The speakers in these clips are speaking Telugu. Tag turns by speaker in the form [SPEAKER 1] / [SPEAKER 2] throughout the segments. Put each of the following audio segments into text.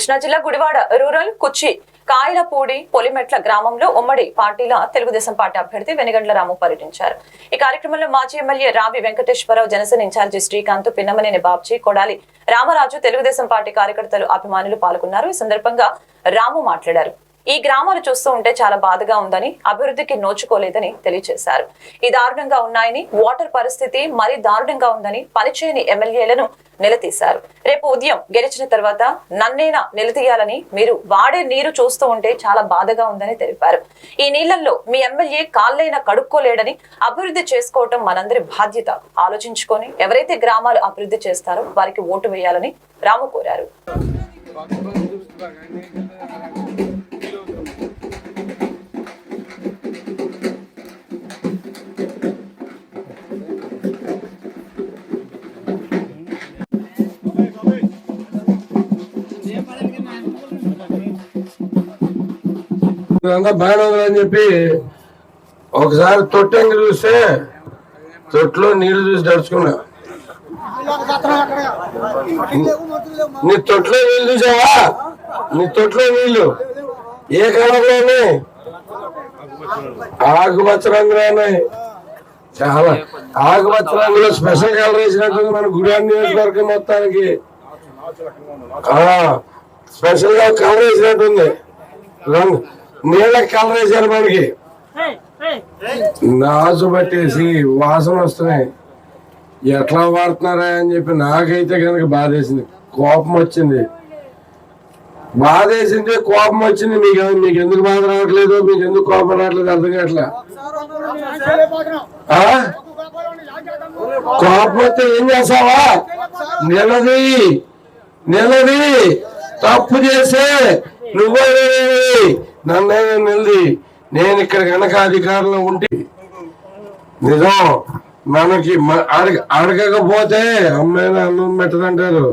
[SPEAKER 1] కృష్ణా జిల్లా గుడివాడ రూరల్ కుచ్చి కాయలపూడి పొలిమెట్ల గ్రామంలో ఉమ్మడి పార్టీల తెలుగుదేశం పార్టీ అభ్యర్థి వెనుగండ్ల రాము పర్యటించారు. ఈ కార్యక్రమంలో మాజీ MLA Ravi Venkateswararao Janasena incharge Srikanth Pinnamaneni Babji Kodali Ramaraju Telugu Desam party కార్యకర్తలు అభిమానులు పాల్గొన్నారు. ఈ సందర్భంగా రాము మాట్లాడారు. ఈ గ్రామాలు చూస్తూ ఉంటే చాలా బాధగా ఉందని అభివృద్ధికి నోచుకోలేదని తెలియజేశారు ఈ దారుణంగా ఉన్నాయని వాటర్ పరిస్థితి మరీ దారుణంగా ఉందని పనిచేయని ఎమ్మెల్యేలను నిలదీశారు. రేపు ఉదయం గెలిచిన తర్వాత నన్నేనా నిలదీయాలని మీరు వాడే నీరు చూస్తూ ఉంటే చాలా బాధగా ఉందని తెలిపారు. ఈ నీళ్ళలో మీ ఎమ్మెల్యే కాళ్ళైనా కడుక్కోలేడని అభివృద్ధి చేసుకోవటం మనందరి బాధ్యత. ఆలోచించుకొని ఎవరైతే గ్రామాలు అభివృద్ధి చేస్తారో వారికి ఓటు వేయాలని రాము కోరారు.
[SPEAKER 2] బాగానే ఉందని చెప్పి ఒకసారి తొట్టెంగి చూస్తే తొట్టులో నీళ్ళు చూసి దడుచుకున్నా నీ తొట్లో నీళ్ళు చూసావా? నీ తొట్లో నీళ్ళు ఏ కలర్లో ఉన్నాయి? ఆకుపచ్చ రంగులో ఉన్నాయి. చాలా. ఆకుపచ్చ రంగులో స్పెషల్ కలర్ వేసినట్టుంది మన గుడి నియోజకవర్గం మొత్తానికి. స్పెషల్గా కలర్ వేసినట్టుంది. రంగు. నీళ్ళకి కలర్ వేసారు మనకి. నాసు పట్టేసి వాసన వస్తున్నాయి. ఎట్లా వాడుతున్నారా అని చెప్పి నాకైతే కనుక బాధేసింది. కోపం వచ్చింది. బాధేసింది కోపం వచ్చింది. మీకు మీకు ఎందుకు బాధ రావట్లేదు? మీకు ఎందుకు కోపం రావట్లేదు? అర్థం కావట్లే. ఆ? కోపం వస్తే ఏం చేస్తావా? నిలది నిలది తప్పు చేసే నువ్వే నన్నే నిలది నేను ఇక్కడ కనుక అధికారంలో ఉంటే. నిజం మనకి అడగ అడగకపోతే అమ్మాయిని అన్నం పెట్టదంటారు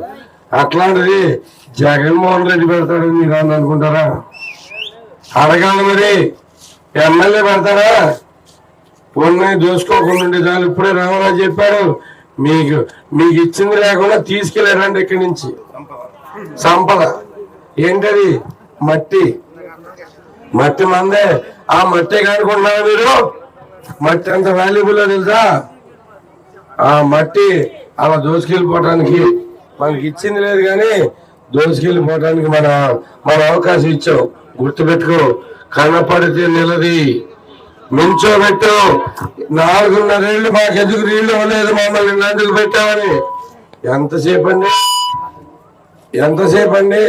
[SPEAKER 2] అట్లాంటిది జగన్మోహన్ రెడ్డి పెడతాడు మీరు అని అనుకుంటారా? అడగాలి మరి. ఎమ్మెల్యే పెడతారా? ఉన్నాయి దోసుకోకుండా ఉండే ఇప్పుడే రావాలని చెప్పారు మీకు మీకు ఇచ్చింది లేకుండా తీసుకెళ్ళారండి ఇక్కడి నుంచి. సంపద. ఏంటది? మట్టి. మట్టి మందే. ఆ మట్టి కనుకుంటున్నారా మీరు? మట్టి అంత వాల్యుబుల్ తెలుసా? ఆ మట్టి అలా దోసుకెళ్ళిపోవటానికి మనకి ఇచ్చింది లేదు కానీ దోసుకెళ్ళిపోవటానికి మన మన అవకాశం ఇచ్చాం గుర్తుపెట్టుకో. కనపడితే నిలది. మించోబెట్టు నాలుగున్నరేళ్ళు మాకు ఎందుకు నీళ్ళు ఇవ్వలేదు మమ్మల్ని నందుకు పెట్టామని ఎంతసేపు అండి ఎంతసేపు అండి